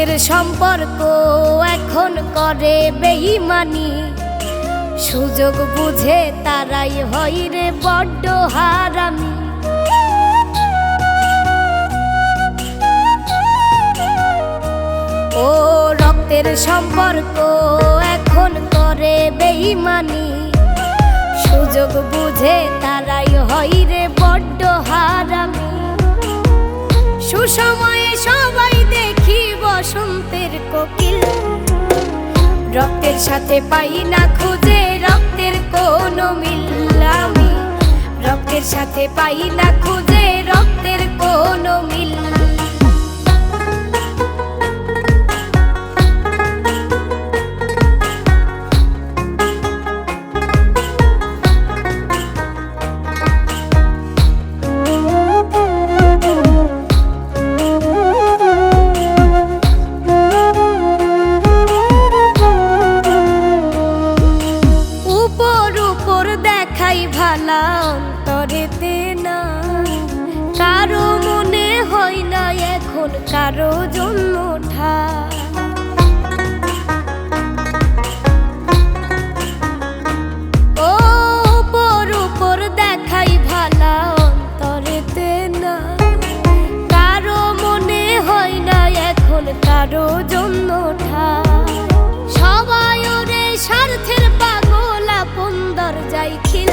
সম্পর্ক এখন করে বেইমানি সুযোগ বুঝে তারাই হয় রে বড্ড হারামি। ও রক্তের সম্পর্ক এখন করে বেইমানি সুযোগ বুঝে তারাই হয় রে বড্ড হারামি। সুসময়ে বসন্তের কোকিল। রক্তের সাথে পাই না খুঁজে, রক্তের কোন মিল আমি। রক্তের সাথে পাই না খুঁজে, রক্তের কোন মিল কারও জন্য ঠাই ও উপর দেখাই না। কারও মনে হয় না এখন কারও জন্য সবাই ওরে স্বার্থের পাগল, আপন দরজাই খিল।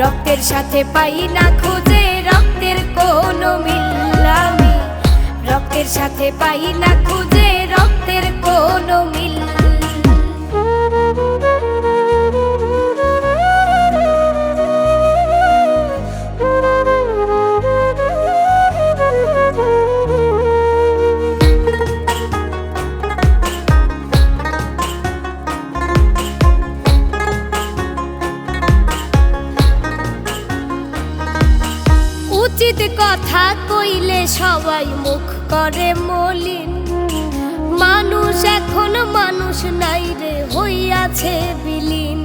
রক্তের সাথে পাই না খুঁজে, রক্তের কোনো মিল রক্তের সাথে পাই না খুঁজে রক্তের কোনো কথা কইলে সবাই মুখ করে মলিন। মানুষ এখন মানুষ নাই রে, হইয়াছে বিলীন।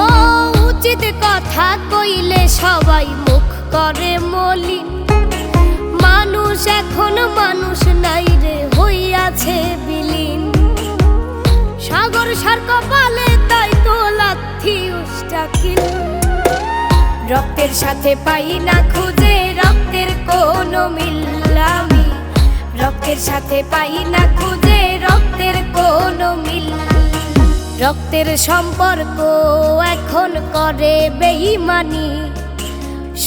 ও, উচিত কথা কইলে সবাই মুখ করে মলিন। মানুষ এখন মানুষ নাই রে হইয়াছে রক্তের সাথে পাই না খুঁজে, রক্তের কোনো মিল আমি। রক্তের সাথে পাই না খুঁজে, রক্তের কোনো মিল। রক্তের সম্পর্ক এখন করে বেইমানি।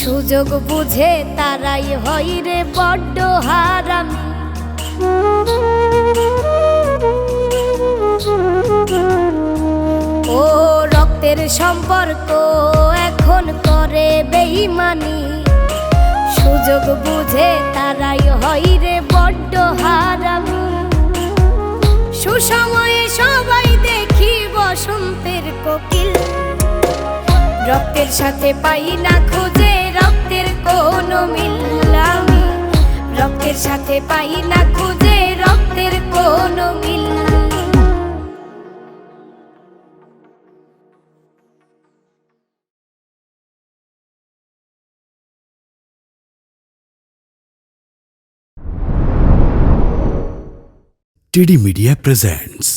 সুযোগ বুঝে তারাই হয় রে বড্ড হারামি। ও রক্তের সম্পর্ক এখন করে বেইমানি সুযোগ বুঝে তারাই হয় রে বড্ড হারামি। সুসময়ে সবাই দেখি বসন্তের কোকিল। রক্তের সাথে পাই না খুঁজে, রক্তের কোনো মিল আমি। রক্তের সাথে পাই না খুঁজে টিডি মিডিয়া প্রেজেন্টস